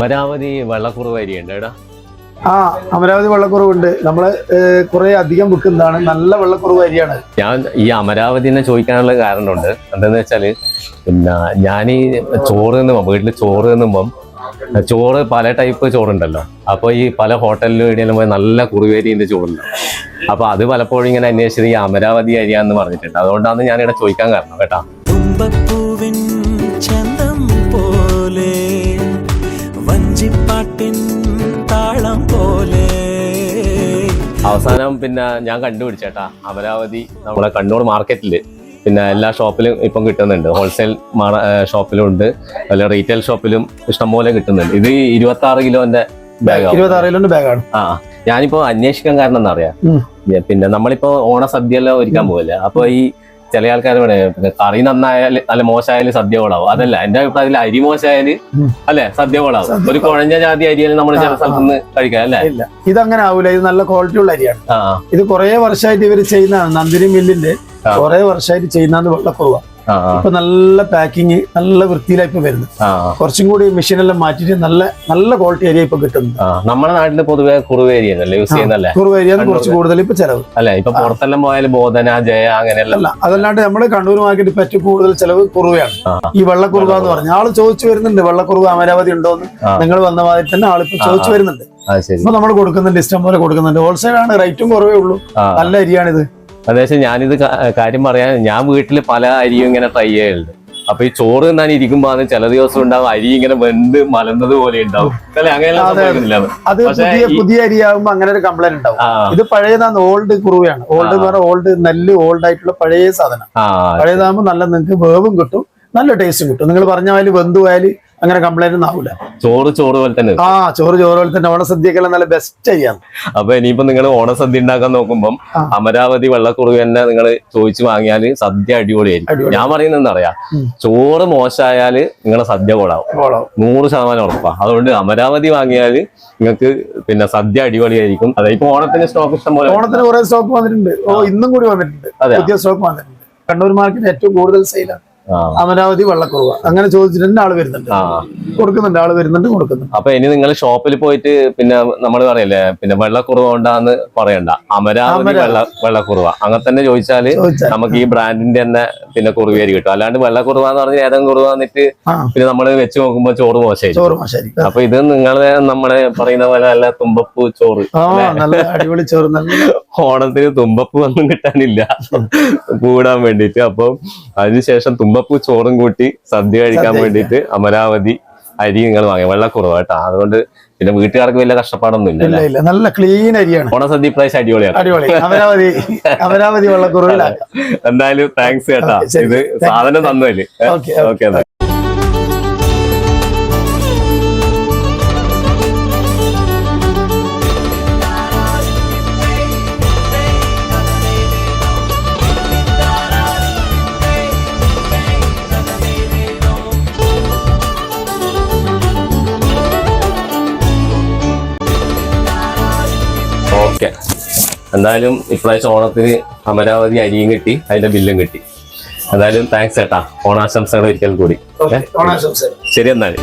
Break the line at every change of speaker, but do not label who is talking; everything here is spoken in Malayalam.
അമരാവതി വെള്ളക്കുറവ് അരിയുണ്ട് എടാ.
ആ അമരാവതി വെള്ളക്കുറവുണ്ട്. നമ്മൾ കുറെ അധികം വിൽക്കുന്നതാണ് നല്ല വെള്ളക്കുറവ് അരിയാണ്
ഞാൻ ഈ അമരാവതിനെ ചോദിക്കാനുള്ള കാരണമുണ്ട്. എന്താന്ന് വെച്ചാൽ പിന്നെ ഞാൻ ഈ ചോറ് തിന്നുമ്പം വീട്ടിൽ ചോറ് തിന്നുമ്പം ചോറ് പല ടൈപ്പ് ചോറുണ്ടല്ലോ. അപ്പൊ ഈ പല ഹോട്ടലിലും എവിടെയെല്ലാം പോയി നല്ല കുറുവേരിന്റെ ചോറുണ്ട്. അപ്പൊ അത് പലപ്പോഴും ഇങ്ങനെ അന്വേഷിച്ചത് ഈ അമരാവതി അരിയാന്ന് പറഞ്ഞിട്ടുണ്ട്. അതുകൊണ്ടാണ് ഞാൻ ഇവിടെ ചോദിക്കാൻ കാരണം കേട്ടാ.
തുമ്പപ്പൂവിൻ ചന്തം പോലെ വഞ്ചിപ്പാട്ടിൻ താളം പോലെ.
അവസാനം പിന്നെ ഞാൻ കണ്ടുപിടിച്ചേട്ടാ. അമരാവതി നമ്മുടെ കണ്ണൂർ മാർക്കറ്റിൽ പിന്നെ എല്ലാ ഷോപ്പിലും ഇപ്പം കിട്ടുന്നുണ്ട്. ഹോൾസെയിൽ ഷോപ്പിലും ഉണ്ട് അതുപോലെ റീറ്റെയിൽ ഷോപ്പിലും ഇഷ്ടംപോലെ കിട്ടുന്നുണ്ട്. ഇത് ഇരുപത്തി ആറ് കിലോന്റെ ബാഗ്
ഇരുപത്തി ആറിലോണ്ട് ബാഗാണ്
ആ ഞാനിപ്പോ അന്വേഷിക്കാൻ കാരണം എന്താ
പറയാ.
പിന്നെ നമ്മളിപ്പോ ഓണസദ്യ എല്ലാം ഒരുക്കാൻ പോകല്ലേ അപ്പൊ ഈ ചില ആൾക്കാർ പറയാം പിന്നെ കറി നന്നായാൽ നല്ല മോശമായാലും സദ്യ കൊളാവും അതല്ല എന്റെ അഭിപ്രായത്തിൽ അരി
മോശമായാൽ.
അല്ലെ സദ്യ കൊളാവും ഒരു കുഴഞ്ഞ ജാതി അരിയാലും നമ്മൾ ചില
ആ,
നിന്ന് കഴിക്കാം അല്ലെ?
ഇത് ഇതങ്ങനെ ആവൂല. ഇത് നല്ല ക്വാളിറ്റി ഉള്ള അരിയാണ്. ഇത് കുറെ വർഷമായിട്ട് ഇവർ ചെയ്യുന്നതാണ് നന്ദിനി മില്ലിന്റെ. കുറെ വർഷമായിട്ട് ചെയ്യുന്നതാണ്
ആ ആ,
ഇപ്പൊ നല്ല പാക്കിങ് നല്ല വൃത്തിയിലായി ഇപ്പൊ വരുന്നത്. കുറച്ചും കൂടി മെഷീനെല്ലാം മാറ്റിയിട്ട് നല്ല നല്ല ക്വാളിറ്റി ഏരിയ ഇപ്പൊ കിട്ടുന്നത്
നമ്മുടെ നാട്ടിൽ പൊതുവെ യൂസ് ചെയ്യുന്നല്ലേ
കുറവ് അരിയാണ് കുറച്ച് കൂടുതൽ ഇപ്പൊ ചെലവ്.
അല്ലെ ഇപ്പൊ പുറത്തെല്ലാം പോയാൽ ബോധന ജയ അങ്ങനെയല്ല.
അതല്ലാണ്ട് നമ്മുടെ കണ്ണൂർ മാർക്കറ്റ് ഏറ്റവും കൂടുതൽ ചെലവ് കുറുവയാണ്. ഈ വെള്ളക്കുറുവ എന്ന് പറഞ്ഞ ആൾ ചോദിച്ചു വരുന്നുണ്ട് വെള്ളക്കുറുവ അമരാവതി ഉണ്ടോന്ന്. നിങ്ങൾ വന്ന മാതിരി തന്നെ ആളിപ്പോ ചോദിച്ചു വരുന്നുണ്ട്. ഇപ്പൊ നമ്മൾ കൊടുക്കുന്നുണ്ട് ഇഷ്ടം പോലെ കൊടുക്കുന്നുണ്ട്. ഹോൾസെയിൽ ആണ് റേറ്റും കുറവേ ഉള്ളൂ. നല്ല അരിയാണിത്
അതായത് ഞാനിത് കാര്യം പറയാൻ ഞാൻ വീട്ടിൽ പല അരിയും ഇങ്ങനെ ട്രൈ ചെയ്യലുണ്ട്. അപ്പൊ ഈ ചോറ് തിന്നാൻ ഇരിക്കുമ്പോ അത് ചില ദിവസം ഉണ്ടാവും അരി ഇങ്ങനെ വെന്ത് മലന്നത് പോലെ ഉണ്ടാവും.
അതെ, പുതിയ പുതിയ അരിയാകുമ്പോ അങ്ങനെ ഒരു കംപ്ലൈന്റ് ഉണ്ടാവും. ഇത് പഴയതാണ് ഓൾഡ് കുറുവയാണ്. ഓൾഡ് എന്ന് പറഞ്ഞാൽ ഓൾഡ് നെല്ല് ഓൾഡ് ആയിട്ടുള്ള പഴയ സാധനം. പഴയതാകുമ്പോൾ നല്ല നിങ്ങൾക്ക് വേവും കിട്ടും നല്ല ടേസ്റ്റും കിട്ടും. നിങ്ങൾ പറഞ്ഞ മാതിരി വെന്തു പോയാൽ അങ്ങനെ കംപ്ലൈന്റ് ഒന്നും ആവില്ല
ചോറ് ചോറ് പോലെ തന്നെ
ആ ചോറ് ചോറ് പോലെ തന്നെ. ഓണസദ്യക്കെല്ലാം നല്ല ബെസ്റ്റ് അരിയാണ്
അപ്പൊ ഇനിയിപ്പോ നിങ്ങൾ ഓണസദ്യ ഉണ്ടാക്കാൻ
നോക്കുമ്പോൾ.
അമരാവതി വെള്ളക്കുറുക തന്നെ നിങ്ങൾ ചോദിച്ചു വാങ്ങിയാൽ സദ്യ അടിപൊളിയായിരിക്കും.
അടിപൊളി.
ഞാൻ പറയുന്നത് എന്താ പറയാ. ചോറ് മോശമായാൽ നിങ്ങളെ സദ്യ കോളാവും നൂറ് ശതമാനം ഉറപ്പാ. അതുകൊണ്ട് അമരാവതി വാങ്ങിയാൽ നിങ്ങൾക്ക് പിന്നെ സദ്യ അടിപൊളിയായിരിക്കും. അതെ ഇപ്പൊ ഓണത്തിന് സ്റ്റോക്ക് ഇഷ്ടം പോലെ
ഓണത്തിന് കുറെ സ്റ്റോക്ക് വന്നിട്ടുണ്ട്. ഓ ഇന്നും കൂടി വന്നിട്ടുണ്ട്.
അതെ
പുതിയ സ്റ്റോക്ക് വന്നിട്ടുണ്ട്. കണ്ണൂർ മാർക്കറ്റ് ഏറ്റവും കൂടുതൽ സെയിലാണ് അമരാവതി വെള്ളക്കുറവ്. അങ്ങനെ ചോദിച്ചിട്ടുണ്ട് ആൾ വരുന്നുണ്ട്. കൊടുക്കുന്നുണ്ട് ആൾ വരുന്നുണ്ട് കൊടുക്കുന്നുണ്ട്.
അപ്പൊ ഇനി നിങ്ങൾ ഷോപ്പിൽ പോയിട്ട് പിന്നെ നമ്മൾ പറയല്ലേ പിന്നെ വെള്ളക്കുറവ് കൊണ്ടാന്ന് പറയണ്ട. അമരാവതി. വെള്ള വെള്ളക്കുറവ. അങ്ങനെ തന്നെ
ചോദിച്ചാൽ
നമുക്ക് ഈ ബ്രാൻഡിന്റെ തന്നെ പിന്നെ കുറുവേരി കിട്ടും. അല്ലാണ്ട് വെള്ളക്കുറവ എന്ന് പറഞ്ഞാൽ ഏതെങ്കിലും കുറുവ വന്നിട്ട് പിന്നെ നമ്മൾ വെച്ച് നോക്കുമ്പോ ചോറ് മോശം
ചോറ് മോശമായിരിക്കും
അപ്പൊ ഇത് നിങ്ങളെ നമ്മളെ പറയുന്ന പോലെ നല്ല തുമ്പപ്പൂ ചോറ്
നല്ല അടിപൊളി ചോറ്
ഓണത്തിന് തുമ്പപ്പൂ ഒന്നും കിട്ടാനില്ല. കൂടാൻ വേണ്ടിട്ട് അപ്പൊ അതിനുശേഷം തുമ്പപ്പൂ ചോറും കൂട്ടി സദ്യ കഴിക്കാൻ
വേണ്ടിയിട്ട്
വേണ്ടിട്ട് അമരാവതി അരി നിങ്ങൾ വാങ്ങി. വെള്ളക്കുറവ് കേട്ടോ. അതുകൊണ്ട് പിന്നെ വീട്ടുകാർക്ക് വലിയ കഷ്ടപ്പാടൊന്നും ഇല്ല
ഇല്ല നല്ല ക്ലീൻ അരിയാണ്.
ഓണസദ്യ പ്രാവശ്യം അടിപൊളിയാണ്
അടിപൊളി. അമരാവതി അമരാവതി വെള്ളക്കുറവിലാക്കാം
എന്തായാലും താങ്ക്സ് കേട്ടാ. ഇത് സാധനം തന്നല്ലേ
ഓക്കെ
ഓക്കെ ഓക്കെ. എന്തായാലും ഇപ്രാവശ്യം ഓണത്തിന് അമരാവതി അരിയും കിട്ടി അതിന്റെ ബില്ലും കിട്ടി. എന്തായാലും താങ്ക്സ് ചേട്ടാ ഓണാശംസകൾ ഒരിക്കൽ കൂടി. ശരി എന്നാൽ